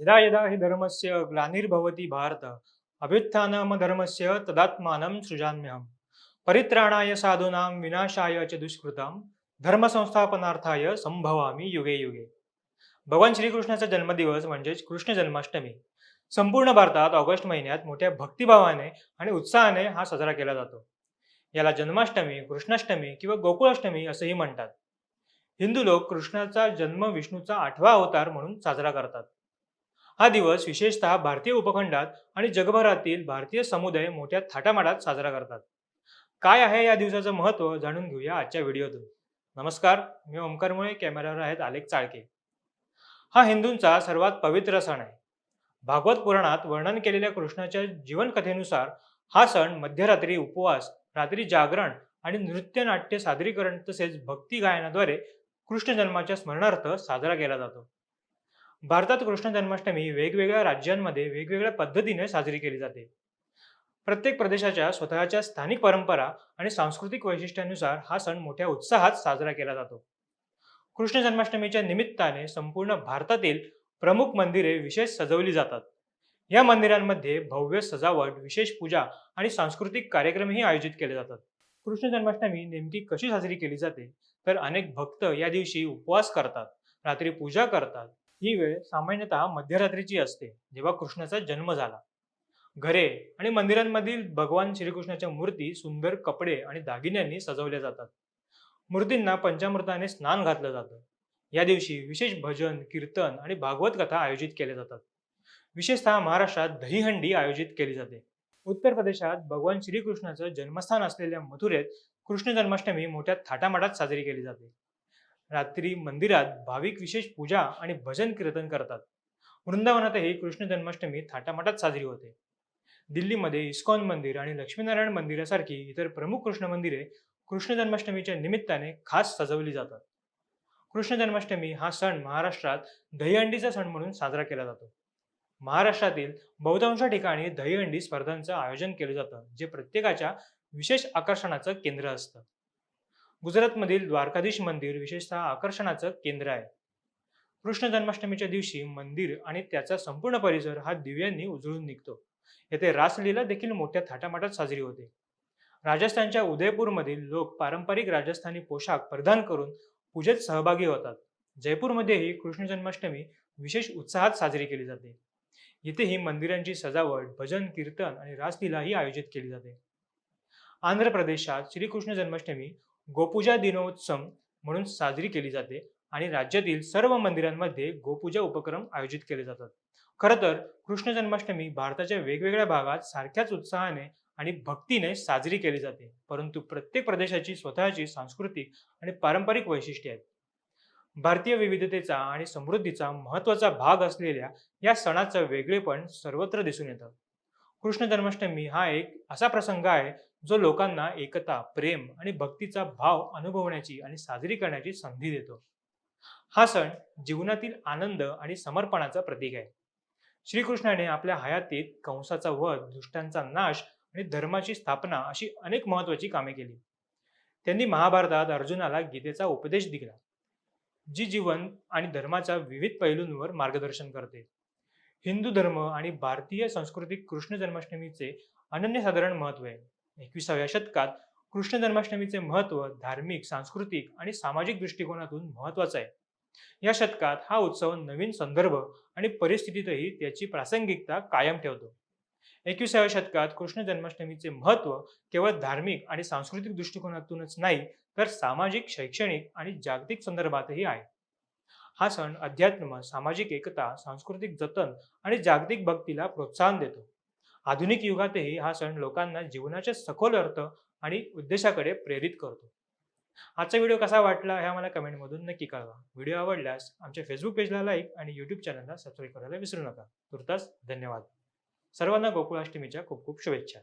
यदा यदा हि धर्मस्य ग्लानिर्भवति भारत अभ्युत्थानमधर्मस्य तदात्मानं सृजाम्यहं परित्राणाय साधूनां विनाशाय च दुष्कृतां धर्मसंस्थापनार्थाय संभवामी युगे युगे। भगवान श्रीकृष्णाचा जन्मदिवस म्हणजेच कृष्ण जन्माष्टमी। संपूर्ण भारतात ऑगस्ट महिन्यात मोठ्या भक्तिभावाने आणि उत्साहाने हा साजरा केला जातो। याला जन्माष्टमी कृष्णाष्टमी किंवा गोकुळाष्टमी असंही म्हणतात। हिंदू लोक कृष्णाचा जन्म विष्णूचा आठवा अवतार म्हणून साजरा करतात। हा दिवस विशेषतः भारतीय उपखंडात आणि जगभरातील भारतीय समुदाय मोठ्या थाटामाटात साजरा करतात. काय आहे या दिवसाचं महत्त्व जाणून घेऊया आजच्या व्हिडिओतून. नमस्कार मी ओंकार मुळे कॅमेऱ्यावर आहेत आलेख चाळके. हा हिंदूंचा सर्वात पवित्र सण आहे. भागवत पुराणात वर्णन केलेल्या कृष्णाच्या जीवनकथेनुसार हा सण मध्यरात्री उपवास रात्री जागरण आणि नृत्य नाट्य सादरीकरण तसेच भक्ती गायनाद्वारे कृष्ण जन्माच्या स्मरणार्थ साजरा केला जातो. भारतात कृष्ण जन्माष्टमी वेगवेगळ्या राज्यांमध्ये वेगवेगळ्या पद्धतीने साजरी केली जाते. प्रत्येक प्रदेशाच्या स्वतःच्या स्थानिक परंपरा आणि सांस्कृतिक वैशिष्ट्यानुसार हा सण मोठ्या उत्साहात साजरा केला जातो. कृष्ण जन्माष्टमीच्या निमित्ताने संपूर्ण भारतातील प्रमुख मंदिरे विशेष सजवली जातात. या मंदिरांमध्ये भव्य सजावट विशेष पूजा आणि सांस्कृतिक कार्यक्रमही आयोजित केले जातात. कृष्ण जन्माष्टमी नेमकी कशी साजरी केली जाते? तर अनेक भक्त या दिवशी उपवास करतात रात्री पूजा करतात ही वेळ सामान्यतः मध्यरात्रीची असते जेव्हा कृष्णाचा जन्म झाला. घरे आणि मंदिरांमधील भगवान श्रीकृष्णाच्या मूर्ती सुंदर कपडे आणि दागिन्यांनी सजवल्या जातात. मूर्तींना पंचामृताने स्नान घातलं जातं. या दिवशी विशेष भजन कीर्तन आणि भागवत कथा आयोजित केल्या जातात. विशेषतः महाराष्ट्रात दहीहंडी आयोजित केली जाते. उत्तर प्रदेशात भगवान श्रीकृष्णाचं जन्मस्थान असलेल्या मथुरेत कृष्ण जन्माष्टमी मोठ्या थाटामाटात साजरी केली जाते. रात्री मंदिरात भाविक विशेष पूजा आणि भजन कीर्तन करतात. वृंदावनातही कृष्ण जन्माष्टमी थाटामाटात साजरी होते. दिल्लीमध्ये इस्कॉन मंदिर आणि लक्ष्मीनारायण मंदिरासारखी इतर प्रमुख कृष्ण मंदिरे कृष्ण जन्माष्टमीच्या निमित्ताने खास सजवली जातात. कृष्ण जन्माष्टमी हा सण महाराष्ट्रात दहीहंडीचा सण म्हणून साजरा केला जातो. महाराष्ट्रातील बहुतांश ठिकाणी दहीहंडी स्पर्धांचं आयोजन केलं जातं जे प्रत्येकाच्या विशेष आकर्षणाचं केंद्र असतं. गुजरातमधील द्वारकाधीश मंदिर विशेषतः आकर्षणाचं केंद्र आहे. कृष्ण जन्माष्टमीच्या दिवशी मंदिर आणि त्याचा संपूर्ण परिसर हा दिव्यांनी उजळून निघतो. येथे रासलीला देखील मोठ्या थाटामाटात साजरी होते. राजस्थानच्या उदयपूरमधील लोक पारंपरिक राजस्थानी पोशाख परिधान करून पूजेत सहभागी होतात. जयपूरमध्येही कृष्ण जन्माष्टमी विशेष उत्साहात साजरी केली जाते. येथेही मंदिरांची सजावट भजन कीर्तन आणि रासलीलाही आयोजित केली जाते. आंध्र प्रदेशात श्रीकृष्ण जन्माष्टमी गोपूजा दिनोत्सव म्हणून साजरी केली जाते आणि राज्यातील सर्व मंदिरांमध्ये गोपूजा उपक्रम आयोजित केले जातात. खरं तर कृष्ण जन्माष्टमी भारताच्या वेगवेगळ्या भागात सारख्याच उत्साहाने आणि भक्तीने साजरी केली जाते परंतु प्रत्येक प्रदेशाची स्वतःची सांस्कृतिक आणि पारंपरिक वैशिष्ट्ये आहेत. भारतीय विविधतेचा आणि समृद्धीचा महत्त्वाचा भाग असलेल्या या सणाचं वेगळेपण सर्वत्र दिसून येतं. कृष्ण जन्माष्टमी हा एक असा प्रसंग आहे जो लोकांना एकता प्रेम आणि भक्तीचा भाव अनुभवण्याची आणि साजरी करण्याची संधी देतो. हा सण जीवनातील आनंद आणि समर्पणाचं प्रतीक आहे. श्रीकृष्णाने आपल्या हयातीत कंसाचा वध दुष्टांचा नाश आणि धर्माची स्थापना अशी अनेक महत्वाची कामे केली. त्यांनी महाभारतात अर्जुनाला गीतेचा उपदेश दिला जी जीवन आणि धर्माच्या विविध पैलूंवर मार्गदर्शन करते. हिंदू धर्म आणि भारतीय संस्कृतीत कृष्ण जन्माष्टमीचे अनन्यसाधारण महत्त्व आहे. एकविसाव्या शतकात कृष्ण जन्माष्टमीचे महत्त्व धार्मिक सांस्कृतिक आणि सामाजिक दृष्टिकोनातून महत्वाचं आहे. या शतकात हा उत्सव नवीन संदर्भ आणि परिस्थितीतही त्याची प्रासंगिकता कायम ठेवतो. एकविसाव्या शतकात कृष्ण जन्माष्टमीचे महत्त्व केवळ धार्मिक आणि सांस्कृतिक दृष्टिकोनातूनच नाही तर सामाजिक शैक्षणिक आणि जागतिक संदर्भातही आहे. हा सण अध्यात्म सामाजिक एकता सांस्कृतिक जतन आणि जागतिक भक्तीला प्रोत्साहन देतो. आधुनिक युगातही हा सण लोकांना जीवनाच्या सखोल अर्थ आणि उद्देशाकडे प्रेरित करतो. आजचा व्हिडिओ कसा वाटला हे आम्हाला कमेंटमधून नक्की कळवा. व्हिडिओ आवडल्यास आमच्या फेसबुक पेजला लाईक आणि यूट्यूब चॅनलला सबस्क्राईब करायला विसरू नका. तुर्तास धन्यवाद. सर्वांना गोकुळाष्टमीच्या खूप खूप शुभेच्छा.